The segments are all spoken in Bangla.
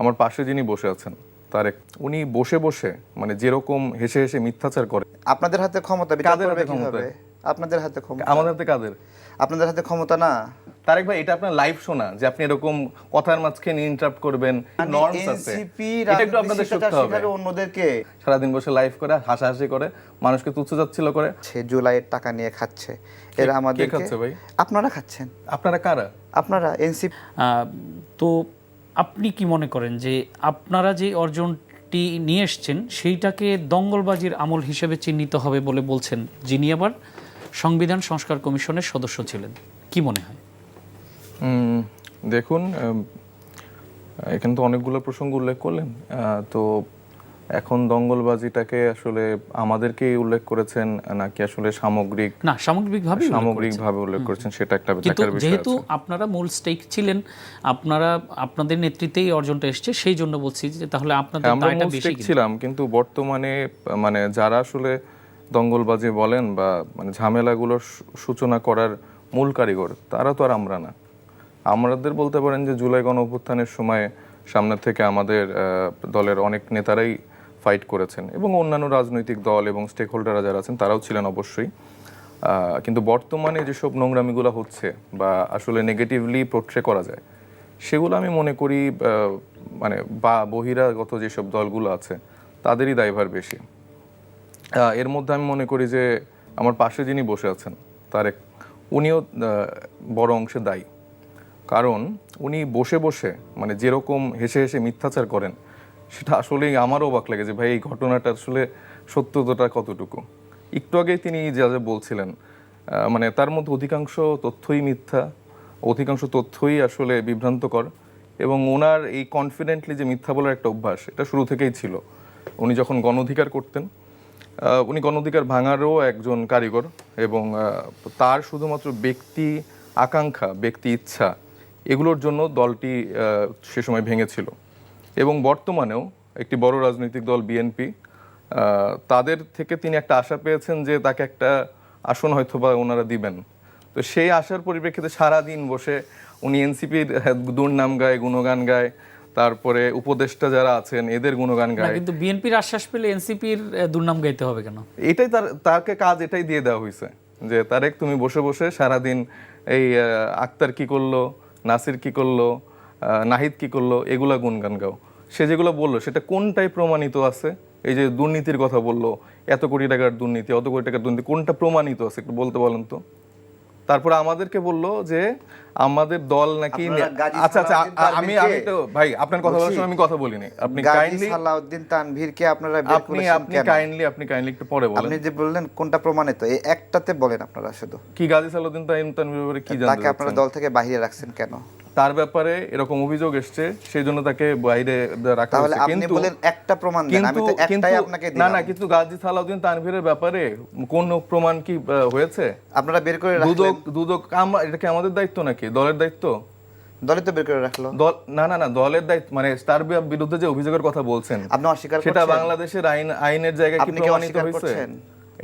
আমার পাশে যিনি বসে আছেন তারেক উনি বসে বসে মানে যেরকম হেসে হেসে মিথ্যাচার করে। আপনাদের হাতে ক্ষমতা কাদের হাতে ক্ষমতা? আপনাদের হাতে ক্ষমতা। আমাদের হাতে কাদের? আপনাদের হাতে ক্ষমতা না। তারেক ভাই এটা আপনার লাইভ শোনা যে আপনি এরকম কথার মাঝখানে ইন্টারাপ্ট করবেন নর্মস আছে। এটা একটু আপনাদের শিখতে হবে। অন্যদেরকে। সারাদিন বসে লাইভ করে হাসাহাসি করে মানুষকে তুচ্ছ যাচ্ছিল করে। সে জুলাইয়ের টাকা নিয়ে খাচ্ছে। এরা আমাদের খাচ্ছে ভাই? আপনারা খাচ্ছেন। আপনারা কারা? আপনারা এনসিপি তো আপনি কি মনে করেন যে আপনারা যে অর্জনটি নিয়ে এসছেন, সেইটাকে দঙ্গলবাজির আমল হিসেবে চিহ্নিত হবে বলে বলছেন যিনি আবার সংবিধান সংস্কার কমিশনের সদস্য ছিলেন? কি মনে হয়? দেখুন এখানে তো অনেকগুলো প্রসঙ্গ উল্লেখ করলেন। তো এখন দঙ্গলবাজিটাকে আসলে আমাদেরকেই উল্লেখ করেছেন নাকি আসলে সামগ্রিক না সামগ্রিকভাবে সামগ্রিকভাবে উল্লেখ করেছেন সেটা একটা কিন্তু দেখার বিষয় যেহেতু আপনারা মূল স্টেক ছিলেন আপনারা আপনাদের নেতৃত্বেই অর্জনটা এসছে সেই জন্য বলছি যে তাহলে আপনাদের হ্যাঁ, দায়টা বেশি ছিলাম কিন্তু বর্তমানে মানে যারা আসলে দঙ্গলবাজি বলেন বা মানে ঝামেলাগুলোর সূচনা করার মূল কারিগর তারা তো আর আমরা না। আমাদের বলতে পারেন যে জুলাই গণ অভ্যুত্থানের সময় সামনে থেকে আমাদের আহ, দলের অনেক নেতারাই ফাইট করেছেন এবং অন্যান্য রাজনৈতিক দল এবং স্টেক হোল্ডাররা যারা আছেন, তারাও ছিলেন অবশ্যই। কিন্তু বর্তমানে যেসব নোংরামিগুলো হচ্ছে বা আসলে নেগেটিভলি পোট্রে করা যায়, সেগুলো আমি মনে করি মানে বা বহিরাগত যেসব দলগুলো আছে, তাদেরই দায়ভার বেশি। এর মধ্যে আমি মনে করি যে আমার পাশে যিনি বসে আছেন, তারেক, উনিও বড় অংশে দায়ী। কারণ উনি বসে বসে মানে যেরকম হেসে হেসে মিথ্যাচার করেন সেটা আসলেই আমারও অবাক লাগে যে ভাই, এই ঘটনাটা আসলে সত্যতাটা কতটুকু? একটু আগেই তিনি যা যা বলছিলেন মানে তার মধ্যে অধিকাংশ তথ্যই মিথ্যা, অধিকাংশ তথ্যই আসলে বিভ্রান্তকর এবং ওনার এই কনফিডেন্টলি যে মিথ্যা বলার একটা অভ্যাস, এটা শুরু থেকেই ছিল। উনি যখন গণ অধিকার করতেন উনি গণ অধিকার ভাঙারও একজন কারিগর এবং তার শুধুমাত্র ব্যক্তি আকাঙ্ক্ষা, ব্যক্তি ইচ্ছা, এগুলোর জন্য দলটি সে সময় ভেঙেছিল। এবং বর্তমানেও একটি বড় রাজনৈতিক দল বিএনপি তাদের থেকে তিনি একটা আশা পেয়েছেন যে তাকে একটা আসন হয়তো বা ওনারা দিবেন। তো সেই আশার পরিপ্রেক্ষিতে সারা দিন বসে উনি এনসিপির দুর্নাম গায় গুণগান গায় তারপরে উপদেষ্টা যারা আছেন এদের গুণগান গায়। কিন্তু বিএনপির আশ্বাস পেলে এনসিপির দুর্নাম গাইতে হবে কেন? এটাই তার তাকে কাজ এটাই দিয়ে দেওয়া হয়েছে যে তারেক তুমি বসে বসে সারাদিন এই আক্তার কি করল নাসির কি করল নাহিদ কি করল এগুলা গুনগান গাও। সে যেগুলো বলল সেটা কোনটাই প্রমাণিত আছে? এই যে দুর্নীতির কথা বলল এত কোটি টাকার দুর্নীতি অত কোটি টাকার দুর্নীতি কোনটা প্রমাণিত আছে একটু বলতে বলেন তো? তারপরে আমাদেরকে বলল যে আমাদের দল নাকি আচ্ছা আচ্ছা আমি আমি তো ভাই আপনার কথা বলার সময় আমি কথা বলিনি। আপনি কাইন্ডলি সালাউদ্দিন তানভীরকে আপনারা আপনি আপনি কাইন্ডলি আপনি কাইন্ডলি একটু পরে বলেন। আপনি যে বললেন কোনটা প্রমাণিত? এই একটাতে বলেন আপনারা শুধু। কি গাজী সালাউদ্দিন তানভীর ব্যাপারে কি জানতে তাকে আপনারা দল থেকে বাহিরে রাখছেন কেন? তার ব্যাপারে এরকম অভিযোগ এসছে সেই জন্য তাকে বাইরে রাখা হয়েছে। কিন্তু বলেন একটা প্রমাণ দেন আমি তো একটাই আপনাকে না দিলাম। না কিন্তু গাজী সালাউদ্দিন তানভীরের ব্যাপারে কোন প্রমাণ কি হয়েছে? আপনারা বের করে রাখলেন। দুদক দুদক আমরা এটা কি আমাদের দায়িত্ব নাকি? দলের দায়িত্ব? দলই তো বের করে রাখল। দল না না না দলের দায়িত্ব মানে তার বিরুদ্ধে যে অভিযোগের কথা বলছেন আপনি অস্বীকার সেটা বাংলাদেশের আইন আইনের জায়গায় কি প্রমাণিত হয়েছে? করছেন?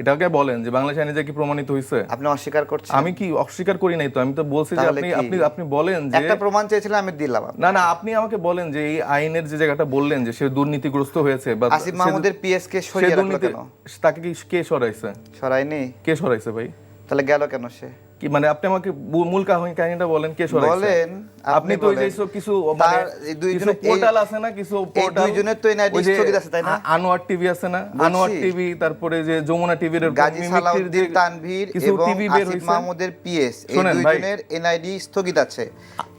এটাকে বলেন যে বাংলা আইনের কি প্রমাণিত হয়েছে আপনি অস্বীকার করছেন। আমি কি অস্বীকার করি নাই তো? আমি তো বলছি যে আপনি আপনি আপনি বলেন যে একটা প্রমাণ চেয়েছিলাম আমি দিলাম। না না আপনি আমাকে বলেন যে এই আইনের যে জায়গাটা বললেন যে সে দুর্নীতিগ্রস্ত হয়েছে বা আসিফ মাহমুদের পিএস কে সরিয়ে রাখল কেন? তাকে কি কে সরাইছে? সরাইনি কে সরাইছে ভাই? তাহলে গেল কেন সে? কি মানে আপনি আমাকে মূল কাহিনীটা বলেন কে সরাইছে? বলেন, আপনি তো যে সব কিছু মানে তার পোর্টাল আছে না কিছু পোর্টাল দুইজনের তো স্থগিত আছে, তাই না? আনোয়ার টিভি আছে না? আনোয়ার টিভি তারপরে যে যমুনা টিভির গাজী সালাউদ্দিন তানভীর এবং আসিফ মাহমুদের পিএস এই দুইজনের এনআইডি স্থগিত আছে।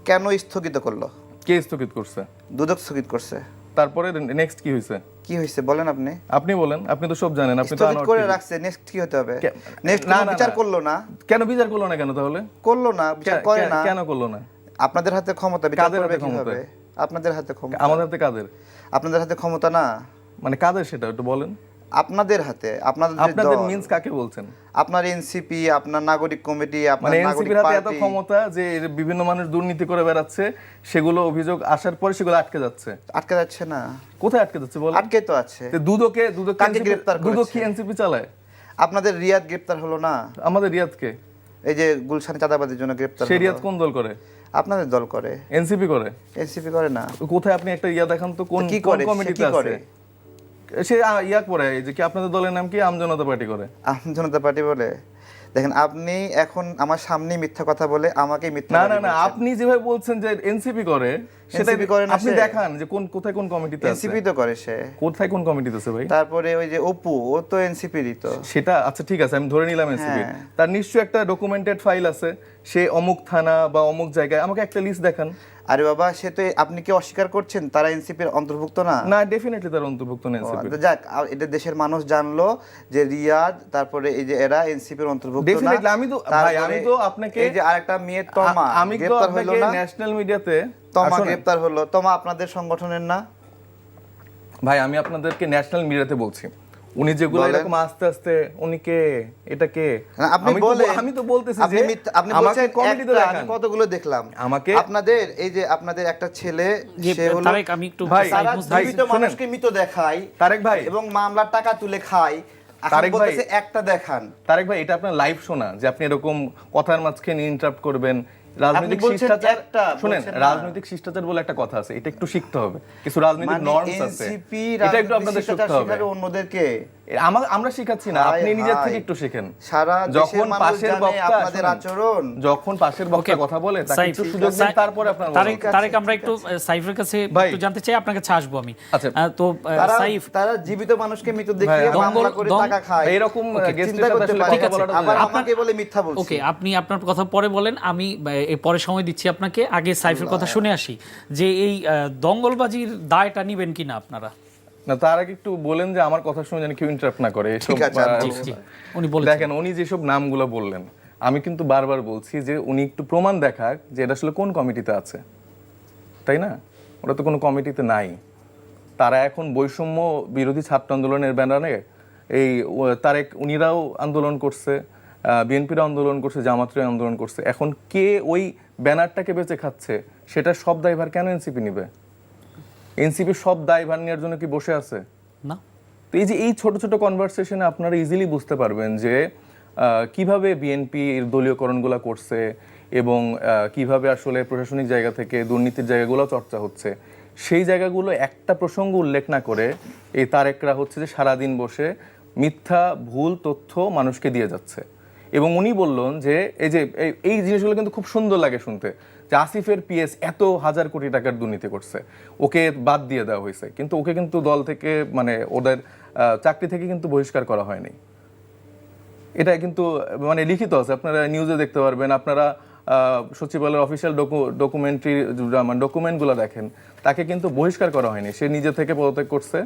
কেন স্থগিত করল? কে স্থগিত করছে? দুদক স্থগিত করছে। তারপরে নেক্সট কি হয়েছে কি হয়েছে বলেন আপনি। আপনি বলেন আপনি তো সব জানেন আপনি তো করে রাখছে নেক্সট কি হতে হবে? নেক্সট না, বিচার করল না। কেন বিচার করল না কেন তাহলে? করল না বিচার করে না। কেন করল না? আপনাদের হাতে ক্ষমতা বিচার কাদের করবে ক্ষমতা? আপনাদের হাতে ক্ষমতা। আমাদের হাতে কাদের? আপনাদের হাতে ক্ষমতা না। মানে কাদের সেটা একটু বলেন। আপনাদের হাতে আপনাদের আপনাদের মিন্স কাকে বলছেন? আপনার এনসিপি আপনার নাগরিক কমিটি আপনার মানে নাগরিক হাতে এত ক্ষমতা যে বিভিন্ন মানুষ দুর্নীতি করে বেড়াচ্ছে সেগুলো অভিযোগ আসার পরে সেগুলো আটকে যাচ্ছে। আটকে যাচ্ছে না। কোথায় আটকে যাচ্ছে বলেন আটকে তো আছে। তো দুদকে দুদক কাকে গ্রেফতার দুদক করেছে? কি এনসিপি চালায়? আপনাদের রিয়াদ গ্রেপ্তার হলো না? আমাদের রিয়াদকে। এই যে গুলশান চাঁদাবাদের জন্য গ্রেপ্তার সে রিয়াদ কোন দল করে? আপনাদের দল করে। এনসিপি করে। এনসিপি করে না। কোথায় আপনি একটা ইয়া দেখান তো কোন কি করে? সে কমিটিতে কি করে? সে ইয়া করে যে কি আপনাদের দলের নাম কি? আম জনতা পার্টি করে। আম জনতা পার্টি বলে। দেখেন আপনি এখন আমার সামনে মিথ্যা কথা বলে আমাকে মিথ্যা না না না আপনি যেভাবে বলছেন যে এনসিপি করে করে না আপনি দেখান যে কোন কোথায় কোন কমিটিতে আছে। এনসিপি তো করে সে। কোথায় কোন কমিটিতে আছে ভাই? তারপরে ওই যে অপু ও তো এনসিপিরই তো। সেটা আচ্ছা ঠিক আছে আমি ধরে নিলাম এনসিপি। হ্যাঁ। তার নিশ্চয়ই একটা ডকুমেন্টেড ফাইল আছে। সে অমুক থানা বা অমুক জায়গায় আমাকে একটা লিস্ট দেখান। আরে বাবা সে তো আপনি কি অস্বীকার করছেন? তারা এনসিপির অন্তর্ভুক্ত না? না ডেফিনেটলি তার অন্তর্ভুক্ত নেই এনসিপি যাক এটা দেশের মানুষ জানলো যে রিয়াদ তারপরে এই যে এরা এনসিপির অন্তর্ভুক্ত না Definitely, আমি তো- ভাই, আমি তো আপনাকে- এই যে আরেকটা মেয়ে তমা আমি তো আপনাকে ন্যাশনাল মিডিয়াতে তমা গ্রেপ্তার হলো। তমা আপনাদের সংগঠনের না? ভাই আমি আপনাদেরকে ন্যাশনাল মিডিয়াতে বলছি। উনি যেগুলো এরকম আস্তে আস্তে উনি কে? এটা কে? আপনি আমি তো বলেন। ব- আমি তো বলতেছি যে আপনি বলছেন দেখান আমি কতগুলো দেখলাম। আমাকে- আপনাদের এই যে আপনাদের একটা ছেলে সে হলো তারেক আমি একটু ভাই, জীবিত মানুষকে মৃত দেখায় তারেক ভাই। এবং মামলার টাকা তুলে খায়। তারেক ভাই। একটা দেখান। তারেক ভাই এটা আপনার লাইভ শোনা যে আপনি এরকম কথার মাঝখানে ইন্টারাপ্ট করবেন রাজনৈতিক শিষ্টাচার শুনেন রাজনৈতিক শিষ্টাচার বলে একটা কথা আছে এটা একটু শিখতে হবে। কিছু রাজনৈতিক মানে নর্মস আছে। এটা একটু আপনাদের শিখতে হবে। অন্যদেরকে? আমরা শিখাচ্ছি না আপনি নিজের থেকে একটু শিখেন সারা যখন পাশের বক্তা আপনাদের আচরণ। যখন পাশের বক্তা কথা বলে তাকে একটু সুযোগ দিন তারপরে আপনার তারেক আমরা একটু সাইফের কাছে একটু জানতে চাই আপনার কাছে আসব আমি আচ্ছা। তো সাইফ তারা জীবিত মানুষকে মৃত দেখিয়ে মামলা করে টাকা খায় এরকম চিন্তা করতে পারে। আবার। আমাকে বলে মিথ্যা বলছি ওকে আপনি আপনার কথা পরে বলেন আমি পরে সময় দিচ্ছি আপনাকে আগে সাইফের কথা শুনে আসি যে এই আহ, দঙ্গলবাজির দায়টা নিবেন কিনা আপনারা না তার আগে একটু বলেন যে আমার কথা শুনে যেন কেউ ইন্টারাপ্ট না করে ঠিক আছে, উনি দেখেন উনি যেসব নামগুলো বললেন আমি কিন্তু বারবার বলছি যে উনি একটু প্রমাণ দেখাক যে এটা আসলে কোন কমিটিতে আছে। তাই না? ওটা তো কোনো কমিটিতে নাই। তারা এখন বৈষম্য বিরোধী ছাত্র আন্দোলনের ব্যানারে এই তারেক উনিরাও আন্দোলন করছে বিএনপিরা আন্দোলন করছে জামাতরা আন্দোলন করছে। এখন কে ওই ব্যানারটাকে বেঁচে খাচ্ছে সেটা সব দায়ভার কেন এনসিপি নিবে? এনসিপি সব দায়ভার নেওয়ার জন্য কি বসে আছে? না। তো এই যে এই ছোট ছোট কনভারসেশনে আপনারা ইজিলি বুঝতে পারবেন যে কীভাবে বিএনপি এর দলীয়করণগুলো করছে এবং কীভাবে আসলে প্রশাসনিক জায়গা থেকে দুর্নীতির জায়গাগুলো চর্চা হচ্ছে। সেই জায়গাগুলো একটা প্রসঙ্গ উল্লেখ না করে এই তারেকরা হচ্ছে যে সারাদিন বসে মিথ্যা ভুল তথ্য মানুষকে দিয়ে যাচ্ছে। এবং উনি বললেন যে এই যে এই- এই জিনিসগুলো কিন্তু খুব সুন্দর লাগে শুনতে। যে আসিফের পিএস এত হাজার কোটি টাকার দুর্নীতি করছে, ওকে বাদ দিয়ে দেওয়া হয়েছে। কিন্তু ওকে কিন্তু দল থেকে মানে ওদের চাকরি থেকে কিন্তু বহিষ্কার করা হয়নি। এটা কিন্তু মানে লিখিত আছে, আপনারা নিউজে দেখতে পারবেন, আপনারা সচিবালয়ের অফিসিয়াল ডকুমেন্টারি মানে ডকুমেন্টগুলো দেখেন, তাকে কিন্তু বহিষ্কার করা হয়নি। সে নিজে থেকে পদত্যাগ করছে,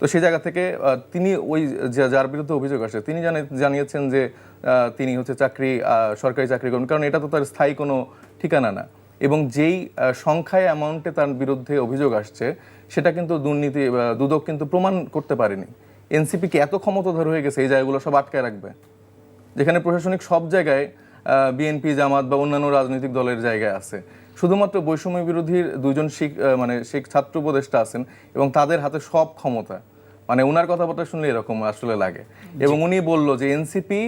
তো সেই জায়গা থেকে তিনি ওই যার বিরুদ্ধে অভিযোগ আসে, তিনি জানে- জানিয়েছেন যে তিনি হচ্ছে চাকরি সরকারি চাকরি করেন কারণ এটা তো তার স্থায়ী কোনো ঠিকানা না। এবং যেই সংখ্যায় অ্যামাউন্টে তার বিরুদ্ধে অভিযোগ আসছে সেটা কিন্তু দুর্নীতি দুদক কিন্তু প্রমাণ করতে পারেনি। এনসিপি কি এত ক্ষমতাধর হয়ে গেছে এই জায়গাগুলো সব আটকায় রাখবে। যেখানে প্রশাসনিক সব জায়গায় বিএনপি জামাত বা অন্যান্য রাজনৈতিক দলের জায়গায় আছে। শুধুমাত্র বৈষম্য বিরোধীর দুজন শিখ মানে শিখ ছাত্র উপদেষ্টা আছেন এবং তাদের হাতে সব ক্ষমতা। মানে ওনার কথাবার্তা শুনলে এরকম আসলে লাগে। এবং উনি বলল যে এনসিপি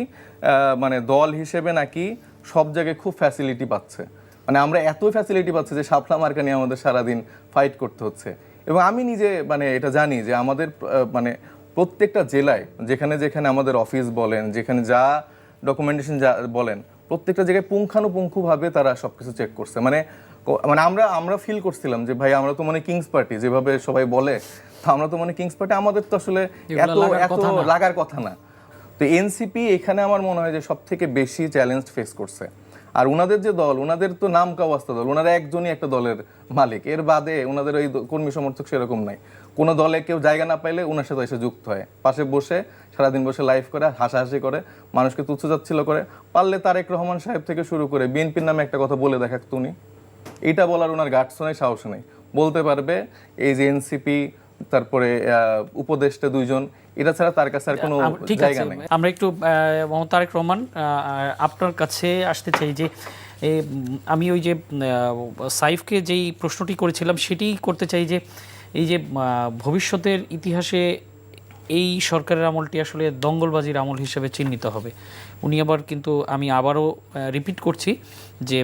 মানে দল হিসেবে নাকি সব জায়গায় খুব ফ্যাসিলিটি পাচ্ছে। মানে আমরা এত ফ্যাসিলিটি পাচ্ছি যে শাপলা মার্কা নিয়ে আমাদের সারাদিন ফাইট করতে হচ্ছে। এবং আমি নিজে মানে এটা জানি যে আমাদের মানে প্রত্যেকটা জেলায় যেখানে যেখানে আমাদের অফিস বলেন যেখানে যা ডকুমেন্টেশন যা বলেন প্রত্যেকটা জায়গায় পুঙ্খানুপুঙ্খভাবে তারা সবকিছু চেক করছে। মানে মানে আমরা আমরা ফিল করছিলাম যে ভাই আমরা তো মানে কিংস পার্টি যেভাবে সবাই বলে তো আমরা তো মানে কিংস পার্টি আমাদের তো আসলে এত এত লাগার কথা না। তো এনসিপি এখানে আমার মনে হয় যে সব থেকে বেশি চ্যালেঞ্জ ফেস করছে। আর ওনাদের যে দল ওনাদের তো নাম কাওয়াস্তা দল ওনারা একজনই একটা দলের মালিক। এর বাদে ওনাদের ওই কর্মী সমর্থক সেরকম নাই। কোনো দলে কেউ জায়গা না পাইলে ওনার সাথে এসে যুক্ত হয়। পাশে বসে সারাদিন বসে লাইভ করে, হাসাহাসি করে, মানুষকে তুচ্ছ যাচ্ছিল করে। পারলে তারেক রহমান সাহেব থেকে শুরু করে বিএনপির নামে একটা কথা বলে দেখাক উনি। এটা বলার ওনার গাটস নেই সাহস নেই। বলতে পারবে এই যে এনসিপি তারপরে উপদেষ্টা দুইজন এটা ছাড়া তার কাছে আর কোনো জায়গা নেই। আমরা একটু মোহাম্মদ তারেক রহমান আপনার কাছে আসতে চাই যে আমি ওই যে সাইফকে যেই প্রশ্নটি করেছিলাম সেটি করতে চাই যে এই যে ভবিষ্যতের ইতিহাসে এই সরকারের আমলটি আসলে দঙ্গলবাজির আমল হিসেবে চিহ্নিত হবে। উনি আবার কিন্তু আমি আবারও রিপিট করছি যে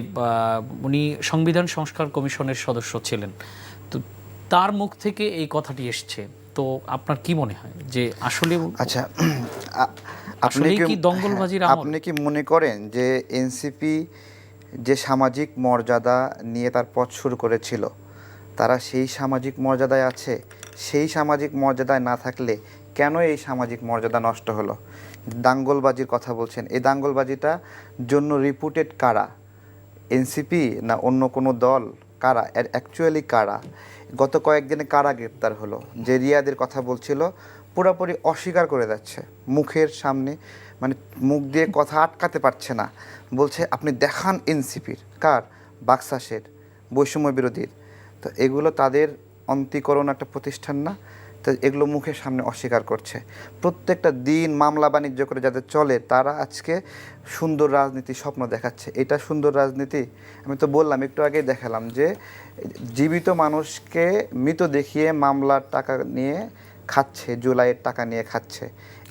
উনি সংবিধান সংস্কার কমিশনের সদস্য ছিলেন। তার মুখ থেকে এই কথাটি এসছে। তো আপনার কি মনে হয় যে আসলে আচ্ছা আপনি কি কি দঙ্গলবাজির আপনি কি মনে করেন যে এনসিপি যে সামাজিক মর্যাদা নিয়ে তার পথ শুরু করেছিল তারা সেই সামাজিক মর্যাদায় আছে? সেই সামাজিক মর্যাদায় না থাকলে কেন এই সামাজিক মর্যাদা নষ্ট হলো? দাঙ্গলবাজির কথা বলছেন। এই দাঙ্গলবাজিটা জন্য রিপুটেড কারা? এনসিপি না অন্য কোনো দল? কারা? অ্যাকচুয়ালি কারা? গত কয়েকদিনে কারা গ্রেপ্তার হলো? যে রিয়াদের কথা বলছিল, পুরোপুরি অস্বীকার করে যাচ্ছে। মুখের সামনে মানে মুখ দিয়ে কথা আটকাতে পারছে না। বলছে, আপনি দেখান এনসিপির। কার? বাক্সাসের বৈষম্য বিরোধীর। তো এগুলো তাদের অন্তিকরণ একটা প্রতিষ্ঠান না? তো এগুলো মুখের সামনে অস্বীকার করছে। প্রত্যেকটা দিন মামলা বাণিজ্য করে যাদের চলে, তারা আজকে সুন্দর রাজনীতি স্বপ্ন দেখাচ্ছে। এটা সুন্দর রাজনীতি? আমি তো বললাম, একটু আগেই দেখালাম যে, জীবিত মানুষকে মৃত দেখিয়ে মামলার টাকা নিয়ে খাচ্ছে জুলাইয়ের টাকা নিয়ে খাচ্ছে।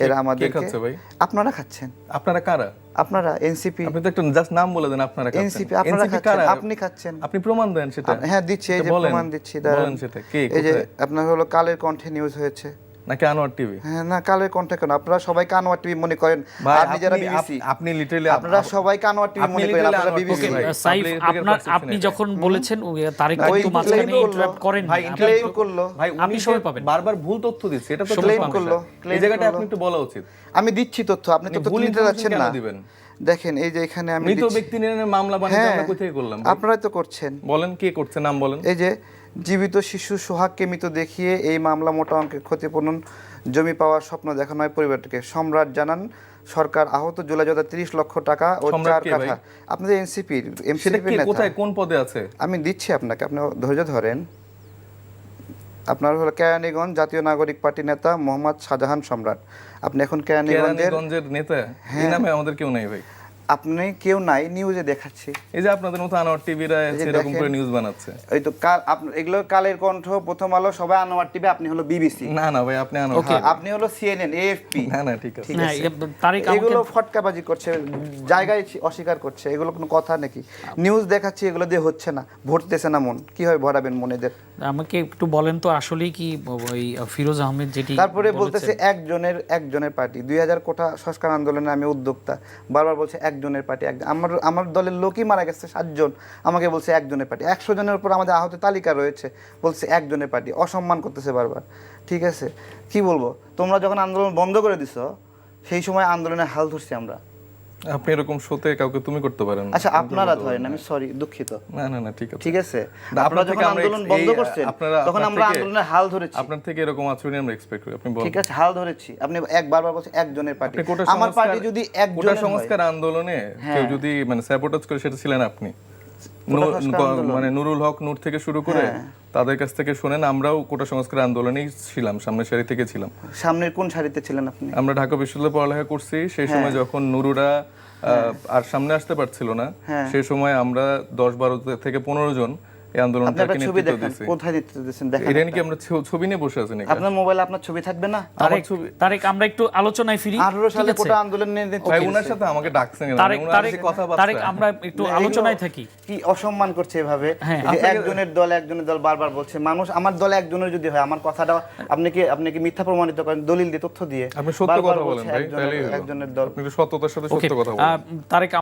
এরা আমাদেরকে আমাদের আপনারা খাচ্ছেন। আপনারা কারা? আপনারা এনসিপি আপনি তো একটা জাস্ট নাম বলে দেন আপনারা এনসিপি আপনারা খাচ্ছেন আপনি খাচ্ছেন। আপনি প্রমাণ দেন সেটা। হ্যাঁ দিচ্ছি এই যে প্রমাণ দিচ্ছি। বলেন সেটা কে এই যে আপনার হলো কালের কণ্ঠে নিউজ হয়েছে। নাকি আনোয়ার টিভি? হ্যাঁ না কালের কণ্ঠে কেন? আপনারা সবাই কানোয়ার টিভি মনে করেন। যারা আপনি- বিবিসি আপনি লিটারালি আপনারা সবাই কানোয়ার টিভি মনে করেন আপনারা বিবিসি। সাইফ আপনার আপনি যখন বলেছেন কিন্তু মাঝখানে ইন্টারাপ্ট করেন ভাই একটু- করল। ভাই আপনি সময় পাবেন। বারবার ভুল তথ্য দিচ্ছে এটা তো সমস্যা। করল, এই জায়গাটা আপনি একটু বলা উচিত। আমি দিচ্ছি তথ্য আপনি তো তথ্য ভুল নিতে যাচ্ছেন না। দিবেন? দেখেন এই যে এখানে আমি মৃত ব্যক্তি নিয়ে মামলা হ্যাঁ আমরা কোথায় করলাম? আপনারাই তো করছেন। বলেন কে করছে? নাম বলেন। এই যে জীবিত শিশু সোহাগকে মৃত দেখিয়ে এই মামলা মোটা অঙ্কের ক্ষতিপূরণ জমি পাওয়ার স্বপ্ন দেখানো হয় পরিবারটিকে। সম্রাট জানান সরকার আহত জুলাই যোদ্ধা তিরিশ লক্ষ টাকা ও চার কাঠা। আপনাদের এনসিপির নেতা। কোথায় কোন পদে আছে? আমি দিচ্ছি আপনাকে আপনি ধৈর্য ধরেন। আপনার হলো কেরানীগঞ্জ জাতীয় নাগরিক পার্টি নেতা মোহাম্মদ শাহজাহান সম্রাট। আপনি এখন কেরানীগঞ্জের নেতা? এই নামে আমাদের কেউ নাই ভাই। আপনি কেউ নাই নিউজে দেখাচ্ছি। এই যে আপনাদের মতো আনোয়ার টিভিরা এরকম করে নিউজ বানাচ্ছে। ওই তো কাল আপনি এগুলো কালের কণ্ঠ প্রথম আলো সবাই আনোয়ার টিভি আপনি হলো বিবিসি না না ভাই আপনি আনোয়ার হ্যাঁ, আপনি হলো সিএনএন এএফপি না না ঠিক আছে। হ্যাঁ এ- তারেক আমাকে এগুলো ফটকাবাজি করছে জায়গায় অস্বীকার করছে এগুলো কোনো কথা নাকি? নিউজ দেখাচ্ছি এগুলো দিয়ে হচ্ছে না ভরতেছে না মন। কীভাবে ভরাবেন মনেদের আমাকে একটু বলেন তো আসলেই কি ওই ফিরোজ আহমেদ যেটি তারপরে বলতেছে একজনের একজনের পার্টি দুই হাজার কোটা সংস্কার আন্দোলনে আমি উদ্যোক্তা। বারবার বলছে একজনের পার্টি একজন আমার আমার দলের লোকই মারা গেছে সাতজন। আমাকে বলছে একজনের পার্টি। একশো জনের উপর আমাদের আহত তালিকা রয়েছে, বলছে একজনের পার্টি। অসম্মান করতেছে বারবার। ঠিক আছে? কি বলব? তোমরা যখন আন্দোলন বন্ধ করে দিছো, সেই সময় আন্দোলনে হাল ধরছি আমরা। আপনি এরকম শোতে কাউকে তুমি করতে পারেন আচ্ছা আপনারা ধরেন আমি সরি দুঃখিত। না না না ঠিক আছে। ঠিক আছে? আপনারা যখন আন্দোলন বন্ধ করছেন তখন আমরা আন্দোলনের হাল ধরেছি। আপনার থেকে এরকম আচরণ আমরা এক্সপেক্ট করি। আপনি বলেন। ঠিক আছে হাল ধরেছি। আপনি এক বারবার বলছেন একজনের পার্টি। আমার পার্টি যদি একজনের সংস্কার আন্দোলনে কেউ যদি মানে স্যাবোটাজ করে সেটা ছিলেন আপনি। হ্যাঁ। মানে নুরুল হক নূর থেকে শুরু করে তাদের কাছ থেকে শুনেন আমরাও কোটা সংস্কার আন্দোলনেই ছিলাম সামনের সারি থেকে ছিলাম সামনের কোন সারিতে ছিলেন আপনি আমরা ঢাকা বিশ্ববিদ্যালয়ে পড়ালেখা করছি সেই হ্যাঁ। সময় যখন নুরুরা আহ, আর সামনে আসতে পারছিল না হ্যাঁ। সেই সময় আমরা দশ বারো থেকে পনেরো জন এই আন্দোলনটাকে নেতৃত্ব দিয়েছি কোথায় নেতৃত্ব দিচ্ছেন দেখেন এটা কি আমরা ছবি নিয়ে বসে আছি নাকি? আপনার মোবাইলে আপনার ছবি থাকবে না? ছবি- তারেক আমরা একটু আলোচনায় ফিরি। আঠারো সালে কোটা আন্দোলন নিয়ে নেতৃত্ব ভাই। ওনার সাথে আমাকে ডাকছেন কেন? তারেক ওনার আমরা একটু আলোচনায় থাকি। কি অসম্মান করছে এভাবে? হ্যাঁ। একজনের দল একজনের দল বারবার বলছে মানুষ আমার দলে একজনের যদি হয় আমার কথাটা আপনি কি আপনি কি মিথ্যা প্রমাণিত করেন? দলিল দিয়ে তথ্য দিয়ে? আপনি সত্য কথা বলেন বলছে ভাই একজনের- একজনের দল। আপনি সত্যতার সাথে সত্য কথা বলেন। তারেক